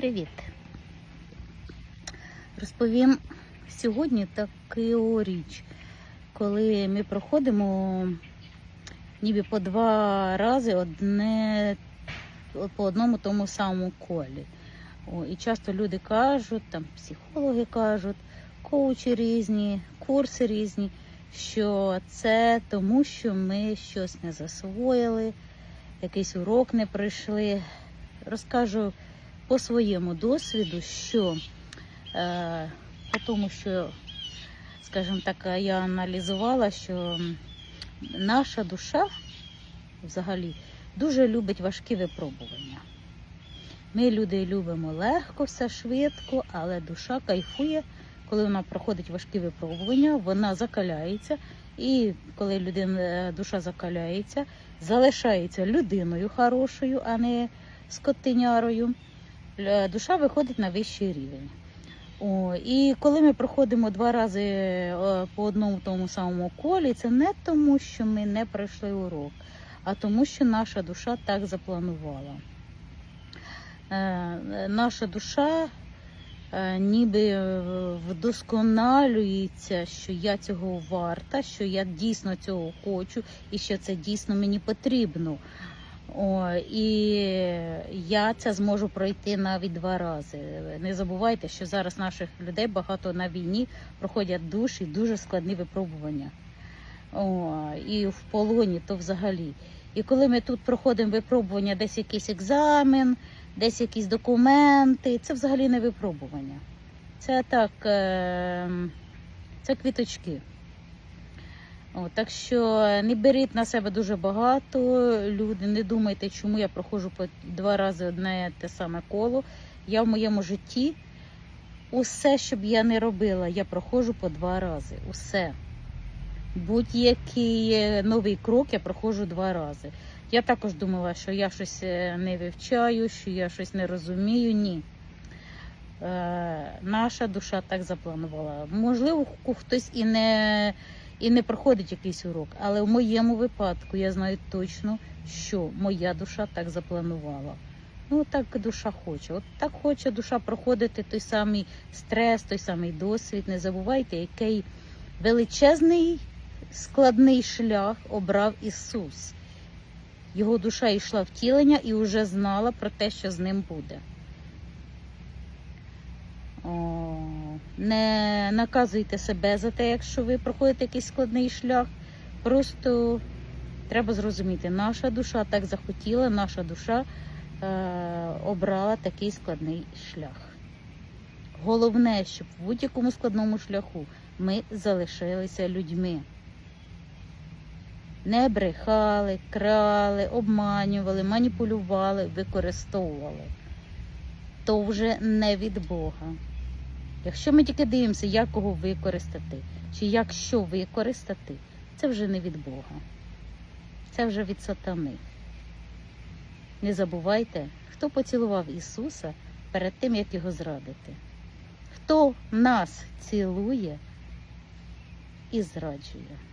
Привіт! Розповім сьогодні таку річ, коли ми проходимо ніби по два рази одне по одному тому самому колі. О, і часто люди кажуть, там психологи кажуть, коучі різні, курси різні, що це тому, що ми щось не засвоїли, якийсь урок не пройшли. Розкажу по своєму досвіду, що е, по тому, що, скажімо так, я аналізувала, що наша душа взагалі дуже любить важкі випробування. Ми, люди, любимо легко, все швидко, але душа кайфує, коли вона проходить важкі випробування, вона закаляється. І коли людина, душа закаляється, залишається людиною хорошою, а не скотинярою. Е, душа виходить на вищий рівень. О, і коли ми проходимо два рази е, по одному тому самому колі, це не тому, що ми не пройшли урок, а тому, що наша душа так запланувала. Е, наша душа е, ніби вдосконалюється, що я цього варта, що я дійсно цього хочу і що це дійсно мені потрібно. О, і я це зможу пройти навіть два рази. Не забувайте, що зараз наших людей багато на війні проходять душі, дуже складні випробування. О, і в полоні то взагалі. І коли ми тут проходимо випробування, десь якийсь екзамен, десь якісь документи, це взагалі не випробування. Це так, е, це квіточки. О, так що не беріть на себе дуже багато. Люди, не думайте, чому я проходжу по два рази одне те саме коло. Я в моєму житті усе, що б я не робила, я проходжу по два рази. Усе. Будь-який новий крок я проходжу два рази. Я також думала, що я щось е, не вивчаю, що я щось не розумію. Ні. Е, наша душа так запланувала. Можливо, хтось і не і не проходить якийсь урок. Але в моєму випадку я знаю точно, що моя душа так запланувала. Ну, так душа хоче. От так хоче душа проходити той самий стрес, той самий досвід. Не забувайте, який величезний складний шлях обрав Ісус. Його душа йшла втілення і вже знала про те, що з ним буде. О, не наказуйте себе за те, якщо ви проходите якийсь складний шлях. Просто треба зрозуміти, наша душа так захотіла, наша душа е, обрала такий складний шлях. Головне, щоб в будь-якому складному шляху ми залишилися людьми. Не брехали, крали, обманювали, маніпулювали, використовували. То вже не від Бога. Якщо ми тільки дивимося, як кого використати, чи як що використати, це вже не від Бога. Це вже від сатани. Не забувайте, хто поцілував Ісуса перед тим, як його зрадити. Хто нас цілує і зраджує.